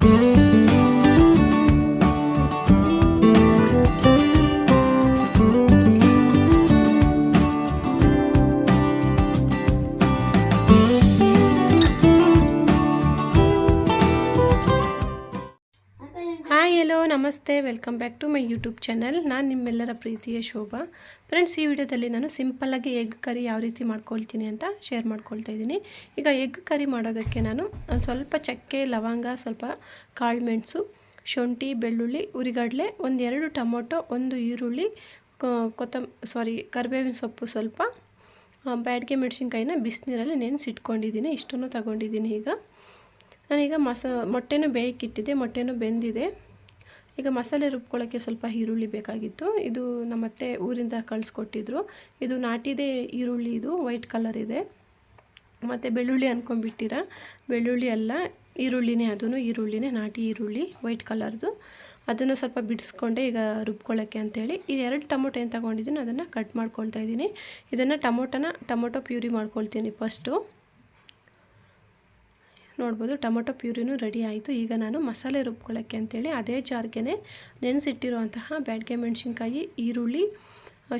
Música ನಮಸ್ತೆ, welcome back to my YouTube channel. ನಾನು ನಿಮ್ಮೆಲ್ಲರ ಪ್ರೀತಿಯ ಶೋಭಾ. ಫ್ರೆಂಡ್ಸ್, ಈ ವಿಡಿಯೋದಲ್ಲಿ ನಾನು ಸಿಂಪಲ್ಲಾಗಿ ಎಗ್ ಕರಿ ಯಾವ ರೀತಿ ಮಾಡ್ಕೊಳ್ತೀನಿ ಅಂತ ಶೇರ್ ಮಾಡ್ಕೊಳ್ತಾ ಇದ್ದೀನಿ. ಈಗ ಎಗ್ ಕರಿ ಮಾಡೋದಕ್ಕೆ ನಾನು ಸ್ವಲ್ಪ ಚಕ್ಕೆ, ಲವಂಗ, ಸ್ವಲ್ಪ ಕಾಳು ಮೆಣಸು, ಶುಂಠಿ, ಬೆಳ್ಳುಳ್ಳಿ, ಉರಿಗಡಲೆ ಒಂದೆರಡು ಟೊಮೊಟೊ, ಒಂದು ಈರುಳ್ಳಿ ಕೊತ್ತಂಬ ಸಾರಿ ಕರಿಬೇವಿನ ಸೊಪ್ಪು ಸ್ವಲ್ಪ ಬ್ಯಾಡ್ಗೆ ಬ್ಯಾಡಗೆ ಮೆಣಸಿನ್ಕಾಯಿನ ಬಿಸಿನೀರಲ್ಲಿ ನೆನೆಸಿಟ್ಕೊಂಡಿದ್ದೀನಿ ಇಷ್ಟನ್ನು ತಗೊಂಡಿದ್ದೀನಿ ಈಗ. ನಾನೀಗ ಮಸ, ಮೊಟ್ಟೆನೂ ಬೇಯಕ್ಕಿಟ್ಟಿದ್ದೆ ಮೊಟ್ಟೆನೂ ಬೆಂದಿದೆ. ಈಗ ಮಸಾಲೆ ರುಬ್ಕೊಳ್ಳೋಕ್ಕೆ ಸ್ವಲ್ಪ ಈರುಳ್ಳಿ ಬೇಕಾಗಿತ್ತು. ಇದು ನಮ್ಮತ್ತೆ ಊರಿಂದ ಕಳಿಸ್ಕೊಟ್ಟಿದ್ರು. ಇದು ನಾಟಿದೆ ಈರುಳ್ಳಿ, ಇದು ವೈಟ್ ಕಲರ್ ಇದೆ. ಮತ್ತು ಬೆಳ್ಳುಳ್ಳಿ ಅಂದ್ಕೊಂಡ್ಬಿಟ್ಟಿರ ಬೆಳ್ಳುಳ್ಳಿ ಅಲ್ಲ, ಈರುಳ್ಳಿನೇ ಅದೂ ಈರುಳ್ಳಿನೇ, ನಾಟಿ ಈರುಳ್ಳಿ, ವೈಟ್ ಕಲರ್ದು. ಅದನ್ನು ಸ್ವಲ್ಪ ಬಿಡಿಸ್ಕೊಂಡೆ ಈಗ ರುಬ್ಕೊಳ್ಳೋಕ್ಕೆ ಅಂತೇಳಿ. ಇದು ಎರಡು ಟೊಮೊಟೊ ಏನು ತಗೊಂಡಿದ್ದೀನಿ, ಅದನ್ನು ಕಟ್ ಮಾಡ್ಕೊಳ್ತಾ ಇದ್ದೀನಿ. ಇದನ್ನು ಟೊಮೊಟೊನ, ಟೊಮೊಟೊ ಪ್ಯೂರಿ ಮಾಡ್ಕೊಳ್ತೀನಿ ಫಸ್ಟು. ನೋಡ್ಬೋದು ಟೊಮೊಟೊ ಪ್ಯೂರಿನೂ ರೆಡಿ ಆಯಿತು. ಈಗ ನಾನು ಮಸಾಲೆ ರುಬ್ಕೊಳ್ಳೋಕ್ಕೆ ಅಂತೇಳಿ ಅದೇ ಜಾರ್ಗೆ ನೆನೆಸಿಟ್ಟಿರುವಂತಹ ಬ್ಯಾಡ್ಗೆ ಮೆಣಸಿನ್ಕಾಯಿ, ಈರುಳ್ಳಿ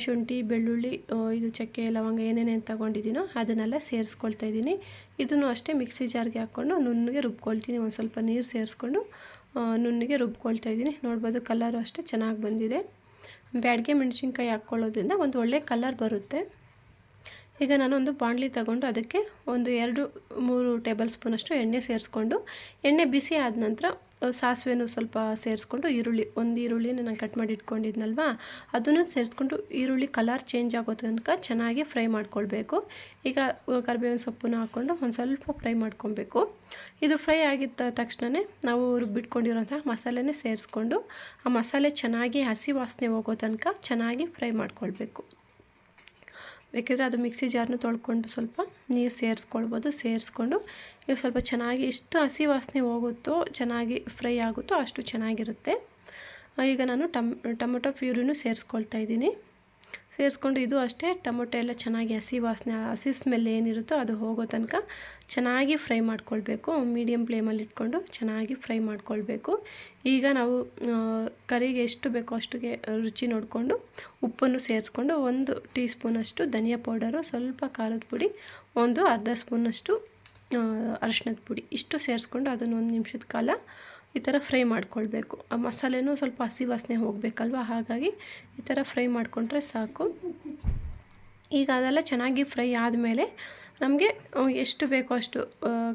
ಶುಂಠಿ, ಬೆಳ್ಳುಳ್ಳಿ ಇದು ಚಕ್ಕೆ, ಲವಂಗ ಏನೇನೇನು ತಗೊಂಡಿದ್ದೀನೋ ಅದನ್ನೆಲ್ಲ ಸೇರಿಸ್ಕೊಳ್ತಾ ಇದ್ದೀನಿ. ಇದನ್ನು ಅಷ್ಟೇ ಮಿಕ್ಸಿ ಜಾರ್ಗೆ ಹಾಕ್ಕೊಂಡು ನುಣ್ಣಗೆ ರುಬ್ಕೊಳ್ತೀನಿ. ಒಂದು ಸ್ವಲ್ಪ ನೀರು ಸೇರಿಸ್ಕೊಂಡು ನುಣ್ಣಗೆ ರುಬ್ಕೊಳ್ತಾ ಇದ್ದೀನಿ. ನೋಡ್ಬೋದು ಕಲರು ಅಷ್ಟೇ ಚೆನ್ನಾಗಿ ಬಂದಿದೆ. ಬ್ಯಾಡ್ಗೆ ಮೆಣಸಿನ್ಕಾಯಿ ಹಾಕ್ಕೊಳ್ಳೋದ್ರಿಂದ ಒಂದು ಒಳ್ಳೆ ಕಲರ್ ಬರುತ್ತೆ. ಈಗ ನಾನು ಒಂದು ಬಾಣಲಿ ತಗೊಂಡು ಅದಕ್ಕೆ ಒಂದು ಎರಡು ಮೂರು ಟೇಬಲ್ ಸ್ಪೂನಷ್ಟು ಎಣ್ಣೆ ಸೇರಿಸ್ಕೊಂಡು, ಎಣ್ಣೆ ಬಿಸಿ ಆದ ನಂತರ ಸಾಸಿವೆನು ಸ್ವಲ್ಪ ಸೇರಿಸ್ಕೊಂಡು ಈರುಳ್ಳಿ, ಒಂದು ಈರುಳ್ಳಿನ ನಾನು ಕಟ್ ಮಾಡಿ ಇಟ್ಕೊಂಡಿದ್ನಲ್ವಾ, ಅದನ್ನು ಸೇರಿಸ್ಕೊಂಡು ಈರುಳ್ಳಿ ಕಲರ್ ಚೇಂಜ್ ಆಗೋ ತನಕ ಚೆನ್ನಾಗಿ ಫ್ರೈ ಮಾಡ್ಕೊಳ್ಬೇಕು. ಈಗ ಕರಿಬೇವಿನ ಸೊಪ್ಪನ್ನು ಹಾಕ್ಕೊಂಡು ಒಂದು ಸ್ವಲ್ಪ ಫ್ರೈ ಮಾಡ್ಕೊಬೇಕು ಇದು ಫ್ರೈ ಆಗಿದ್ದ ತಕ್ಷಣವೇ ನಾವು ರುಬ್ಬಿಟ್ಕೊಂಡಿರೋಂಥ ಮಸಾಲೆನೇ ಸೇರಿಸ್ಕೊಂಡು, ಆ ಮಸಾಲೆ ಚೆನ್ನಾಗಿ ಹಸಿ ವಾಸನೆ ಹೋಗೋ ತನಕ ಚೆನ್ನಾಗಿ ಫ್ರೈ ಮಾಡ್ಕೊಳ್ಬೇಕು. ಬೇಕಿದ್ರೆ ಅದು ಮಿಕ್ಸಿ ಜಾರ್ನು ತೊಳ್ಕೊಂಡು ಸ್ವಲ್ಪ ನೀರು ಸೇರಿಸ್ಕೊಳ್ಬೋದು, ಸೇರಿಸ್ಕೊಂಡು ಈಗ ಸ್ವಲ್ಪ ಚೆನ್ನಾಗಿ ಎಷ್ಟು ಹಸಿ ವಾಸನೆ ಹೋಗುತ್ತೋ ಚೆನ್ನಾಗಿ ಫ್ರೈ ಆಗುತ್ತೋ ಅಷ್ಟು ಚೆನ್ನಾಗಿರುತ್ತೆ. ಈಗ ನಾನು ಟಮ್, ಟೊಮೊಟೊ ಪ್ಯೂರಿನೂ ಸೇರಿಸ್ಕೊಳ್ತಾ ಇದ್ದೀನಿ. ಸೇರಿಸ್ಕೊಂಡು ಇದು ಅಷ್ಟೇ. ಟೊಮೊಟೊ ಎಲ್ಲ ಚೆನ್ನಾಗಿ ಹಸಿ ವಾಸನೆ, ಹಸಿ ಸ್ಮೆಲ್ ಏನಿರುತ್ತೋ ಅದು ಹೋಗೋ ತನಕ ಚೆನ್ನಾಗಿ ಫ್ರೈ ಮಾಡ್ಕೊಳ್ಬೇಕು. ಮೀಡಿಯಮ್ ಫ್ಲೇಮಲ್ಲಿ ಇಟ್ಕೊಂಡು ಚೆನ್ನಾಗಿ ಫ್ರೈ ಮಾಡ್ಕೊಳ್ಬೇಕು. ಈಗ ನಾವು ಕರಿಗೆ ಎಷ್ಟು ಬೇಕೋ ಅಷ್ಟುಗೆ ರುಚಿ ನೋಡಿಕೊಂಡು ಉಪ್ಪನ್ನು ಸೇರಿಸ್ಕೊಂಡು ಒಂದು ಟೀ ಸ್ಪೂನಷ್ಟು ಧನಿಯಾ ಪೌಡರು, ಸ್ವಲ್ಪ ಖಾರದ ಪುಡಿ, ಒಂದು ಅರ್ಧ ಸ್ಪೂನಷ್ಟು ಅರಶಿನದ ಪುಡಿ. ಇಷ್ಟು ಸೇರಿಸ್ಕೊಂಡು ಅದನ್ನು ಒಂದು ನಿಮಿಷದ ಕಾಲ ಈ ಥರ ಫ್ರೈ ಮಾಡ್ಕೊಳ್ಬೇಕು. ಆ ಮಸಾಲೆನೂ ಸ್ವಲ್ಪ ಹಸಿ ವಾಸನೆ ಹೋಗಬೇಕಲ್ವ? ಹಾಗಾಗಿ ಈ ಥರ ಫ್ರೈ ಮಾಡಿಕೊಂಡ್ರೆ ಸಾಕು. ಈಗ ಅದೆಲ್ಲ ಚೆನ್ನಾಗಿ ಫ್ರೈ ಆದಮೇಲೆ ನಮಗೆ ಎಷ್ಟು ಬೇಕೋ ಅಷ್ಟು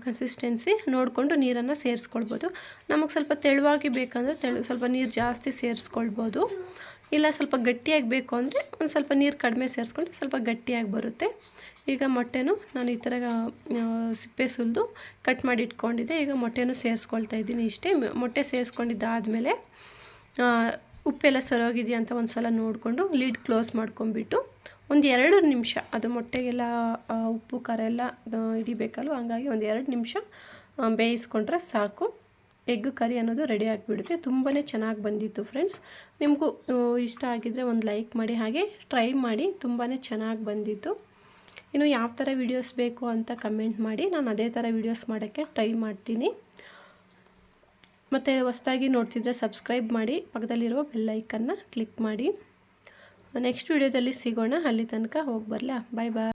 ಕನ್ಸಿಸ್ಟೆನ್ಸಿ ನೋಡಿಕೊಂಡು ನೀರನ್ನು ಸೇರಿಸ್ಕೊಳ್ಬೋದು. ನಮಗೆ ಸ್ವಲ್ಪ ತೆಳುವಾಗಿ ಬೇಕಂದರೆ ತೆಳು, ಸ್ವಲ್ಪ ನೀರು ಜಾಸ್ತಿ ಸೇರಿಸ್ಕೊಳ್ಬೋದು. ಇಲ್ಲ ಸ್ವಲ್ಪ ಗಟ್ಟಿಯಾಗಿ ಬೇಕು ಅಂದರೆ ಒಂದು ಸ್ವಲ್ಪ ನೀರು ಕಡಿಮೆ ಸೇರಿಸ್ಕೊಂಡ್ರೆ ಸ್ವಲ್ಪ ಗಟ್ಟಿಯಾಗಿ ಬರುತ್ತೆ. ಈಗ ಮೊಟ್ಟೆನೂ ನಾನು ಈ ಥರ ಸಿಪ್ಪೆ ಸುಲಿದು ಕಟ್ ಮಾಡಿ ಇಟ್ಕೊಂಡಿದ್ದೆ. ಈಗ ಮೊಟ್ಟೆನೂ ಸೇರಿಸ್ಕೊಳ್ತಾ ಇದ್ದೀನಿ ಇಷ್ಟೇ. ಮೊಟ್ಟೆ ಸೇರಿಸ್ಕೊಂಡಿದ್ದಾದಮೇಲೆ ಉಪ್ಪೆಲ್ಲ ಸರೋಗಿದೆಯಾ ಅಂತ ಒಂದು ಸಲ ನೋಡಿಕೊಂಡು ಲೀಡ್ ಕ್ಲೋಸ್ ಮಾಡ್ಕೊಂಬಿಟ್ಟು ಒಂದು ಎರಡು ನಿಮಿಷ, ಅದು ಮೊಟ್ಟೆಗೆಲ್ಲ ಉಪ್ಪು, ಖಾರ ಎಲ್ಲ ಹಿಡಿಬೇಕಲ್ವ? ಹಂಗಾಗಿ ಒಂದು ಎರಡು ನಿಮಿಷ ಬೇಯಿಸ್ಕೊಂಡ್ರೆ ಸಾಕು. ಎಗ್ ಕರಿ ಅನ್ನೋದು ರೆಡಿ ಆಗಿಬಿಡುತ್ತೆ. ತುಂಬಾ ಚೆನ್ನಾಗಿ ಬಂದಿತ್ತು ಫ್ರೆಂಡ್ಸ್ ನಿಮಗೂ ಇಷ್ಟ ಆಗಿದ್ದರೆ ಒಂದು ಲೈಕ್ ಮಾಡಿ, ಹಾಗೆ ಟ್ರೈ ಮಾಡಿ ತುಂಬಾ ಚೆನ್ನಾಗಿ ಬಂದಿತ್ತು. ಇನ್ನು ಯಾವ ಥರ ವೀಡಿಯೋಸ್ ಬೇಕು ಅಂತ ಕಮೆಂಟ್ ಮಾಡಿ, ನಾನು ಅದೇ ಥರ ವೀಡಿಯೋಸ್ ಮಾಡೋಕ್ಕೆ ಟ್ರೈ ಮಾಡ್ತೀನಿ. ಮತ್ತು ಹೊಸ್ದಾಗಿ ನೋಡ್ತಿದ್ರೆ ಸಬ್ಸ್ಕ್ರೈಬ್ ಮಾಡಿ, ಪಕ್ಕದಲ್ಲಿರುವ ಬೆಲ್ಲೈಕನ್ನ ಕ್ಲಿಕ್ ಮಾಡಿ. ನೆಕ್ಸ್ಟ್ ವೀಡಿಯೋದಲ್ಲಿ ಸಿಗೋಣ, ಅಲ್ಲಿ ತನಕ ಹೋಗಿ ಬರಲಾ? ಬಾಯ್ ಬಾಯ್